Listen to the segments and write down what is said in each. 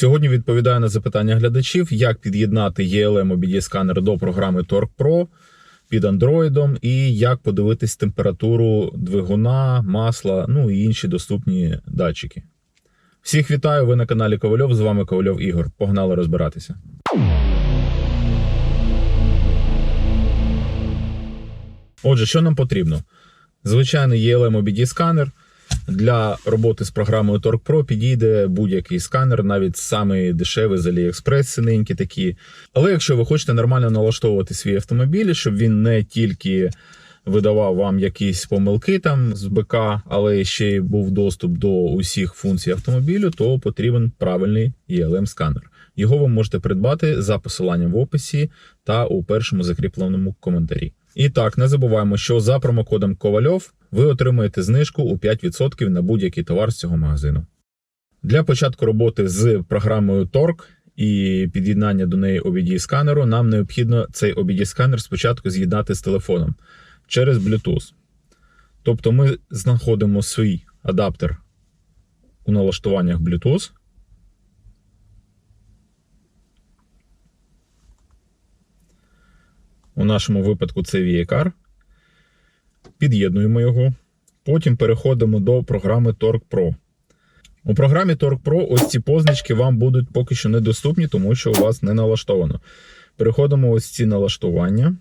Сьогодні відповідаю на запитання глядачів, як під'єднати ELM OBD сканер до програми Torque Pro під Android і як подивитись температуру двигуна, масла, ну і інші доступні датчики. Всіх вітаю! Ви на каналі Ковальов. З вами Ковальов Ігор. Погнали розбиратися. Отже, що нам потрібно? Звичайний ELM OBD сканер. Для роботи з програмою Torque підійде будь-який сканер, навіть самий дешевий з AliExpress, синенькі такі. Але якщо ви хочете нормально налаштовувати свій автомобіль, щоб він не тільки видавав вам якісь помилки там з БК, але ще й був доступ до усіх функцій автомобілю, то потрібен правильний ELM сканер. Його ви можете придбати за посиланням в описі та у першому закріпленому коментарі. І так, не забуваємо, що за промокодом Ковальов ви отримаєте знижку у 5% на будь-який товар з цього магазину. Для початку роботи з програмою Torque і під'єднання до неї OBD сканеру нам необхідно цей OBD сканер спочатку з'єднати з телефоном через Bluetooth. Тобто ми знаходимо свій адаптер у налаштуваннях Bluetooth. У нашому випадку це VICAR. Під'єднуємо його. Потім переходимо до програми Torque Pro. У програмі Torque Pro ось ці позначки вам будуть поки що недоступні, тому що у вас не налаштовано. Переходимо ось ці налаштування.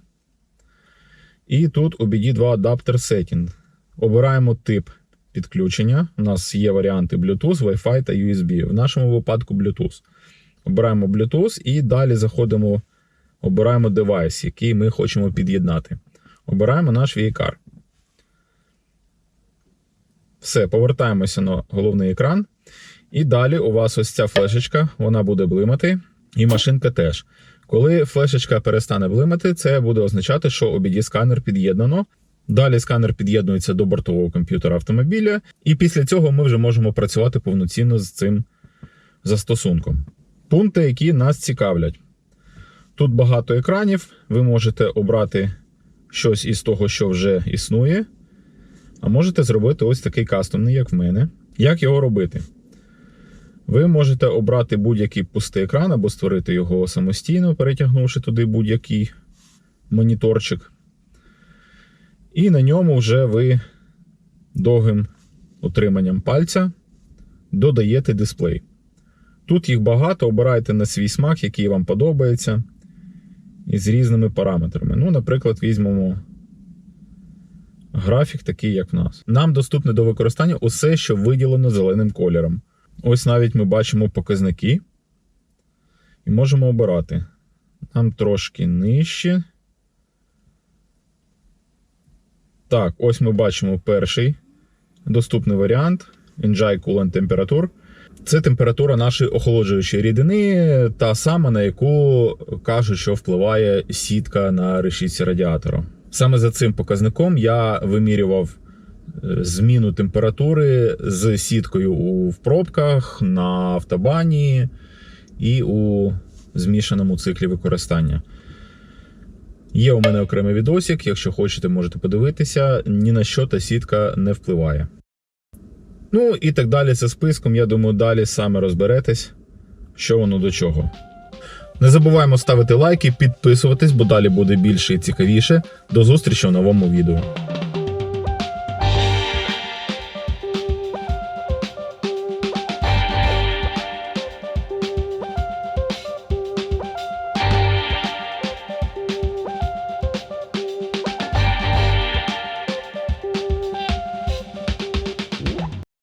І тут OBD2 Adapter Setting. Обираємо тип підключення. У нас є варіанти Bluetooth, Wi-Fi та USB. В нашому випадку Bluetooth. Обираємо Bluetooth і далі заходимо, обираємо девайс, який ми хочемо під'єднати. Обираємо наш VCAR. Все, повертаємося на головний екран. І далі у вас ось ця флешечка, вона буде блимати, і машинка теж. Коли флешечка перестане блимати, це буде означати, що OBD сканер під'єднано. Далі сканер під'єднується до бортового комп'ютера автомобіля, і після цього ми вже можемо працювати повноцінно з цим застосунком. Пункти, які нас цікавлять. Тут багато екранів, ви можете обрати щось із того, що вже існує. А можете зробити ось такий кастомний, як в мене. Як його робити? Ви можете обрати будь-який пустий екран або створити його самостійно, перетягнувши туди будь-який моніторчик. І на ньому вже ви довгим утриманням пальця додаєте дисплей. Тут їх багато, обирайте на свій смак, який вам подобається, і з різними параметрами. Ну, наприклад, візьмемо графік, такий, як в нас. Нам доступне до використання усе, що виділено зеленим кольором. Ось навіть ми бачимо показники і можемо обирати. Нам трошки нижче. Так, ось ми бачимо перший доступний варіант Enjoy Coolant Temperature. Це температура нашої охолоджуючої рідини, та сама, на яку кажуть, що впливає сітка на решітці радіатора. Саме за цим показником я вимірював е, зміну температури з сіткою у пробках на автобані і у змішаному циклі використання. Є у мене окремий відосик, якщо хочете, можете подивитися. Ні на що та сітка не впливає. Ну і так далі за списком. Я думаю, далі саме розберетесь, що воно до чого. Не забуваємо ставити лайки, підписуватись, бо далі буде більше і цікавіше. До зустрічі в новому відео.